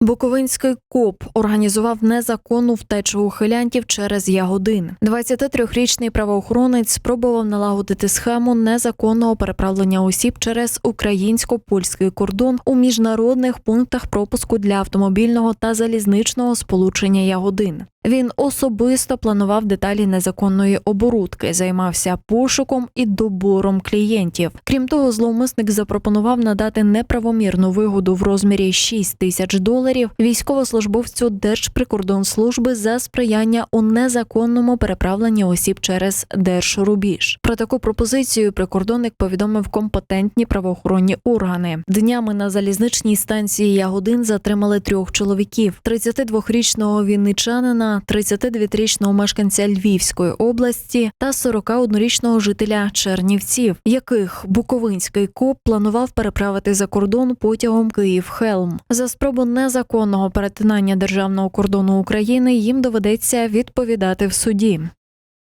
Буковинський коп організував незаконну втечу ухилянтів через Ягодин. 23-річний правоохоронець спробував налагодити схему незаконного переправлення осіб через українсько-польський кордон у міжнародних пунктах пропуску для автомобільного та залізничного сполучення Ягодин. Він особисто планував деталі незаконної оборудки, займався пошуком і добором клієнтів. Крім того, зловмисник запропонував надати неправомірну вигоду в розмірі 6 тисяч доларів військовослужбовцю Держприкордонслужби за сприяння у незаконному переправленні осіб через держрубіж. Про таку пропозицію прикордонник повідомив компетентні правоохоронні органи. Днями на залізничній станції Ягодин затримали трьох чоловіків: 32-річного вінничанина, 32-річного мешканця Львівської області та 41-річного жителя Чернівців, яких Буковинський коп планував переправити за кордон потягом Київ-Хелм. За спробу незаконного перетинання державного кордону України їм доведеться відповідати в суді.